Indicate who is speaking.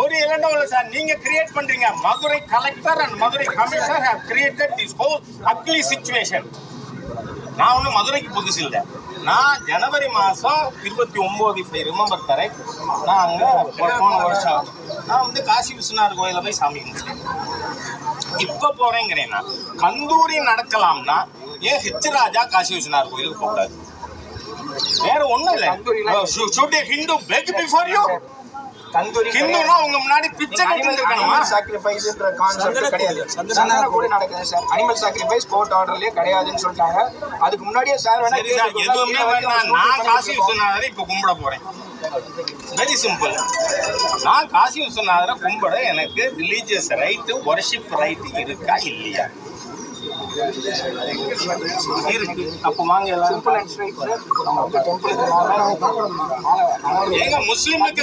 Speaker 1: ஒரு இரண்டும் இல்லை சார். நீங்க கிரியேட் பண்றீங்க. Madurai collector and Madurai commissioner have created this whole ugly situation நான் ஒன்றும் மதுரைக்கு புதுசு இல்லை. நான் ஜனவரி மாதம் இருபத்தி ஒம்பது இப்போ ரிமெம்பர் தரேன் நான் அங்கே போன வருஷம் நான் வந்து காசி விஸ்வநாதர் கோயிலில் போய் சாமி கும்பிட்டேன். இப்போ போகிறேங்கிறேன்னா கந்தூரி நடக்கலாம்னா ஏன் ஹெச் ராஜா காசி விஸ்வநாதர் கோயிலுக்கு போகக்கூடாது? ஒன்றும் இல்லை. Should Hindu beg before you
Speaker 2: tandoori
Speaker 1: ஹிந்துனா உங்க முன்னாடி பிச்சை கட்டிட்டு இருக்கணுமா
Speaker 2: சாக்ரிஃபைஸ்ன்ற கான்செப்ட் கிடையாது. சந்தன கூட நடக்குது சார் அனிமல் சாக்ரிஃபைஸ் கோர்ட் ஆர்டர்லயே கிடையாதுன்னு சொல்லிட்டாங்க. அதுக்கு முன்னாடியே சார் வேணா
Speaker 1: எதுவுமே வேண்டாம் நான் காசி விஸ்வநாதரை இப்போ கும்பிட போறேன். வெரி சிம்பிள் நான் காசி விஸ்வநாதரை கும்பிட எனக்கு ரிலீஜியஸ் ரைட்டு ஒர்ஷிப் ரைட்டு இருக்கா இல்லையா? இருக்கு. அப்போ வாங்க எல்லாரும்.
Speaker 2: சிம்பிள் அண்ட் ஸ்ட்ரைட் சார் நம்ம வந்து டெம்பிளுக்கு
Speaker 1: ஏங்க முஸ்லீமுக்கு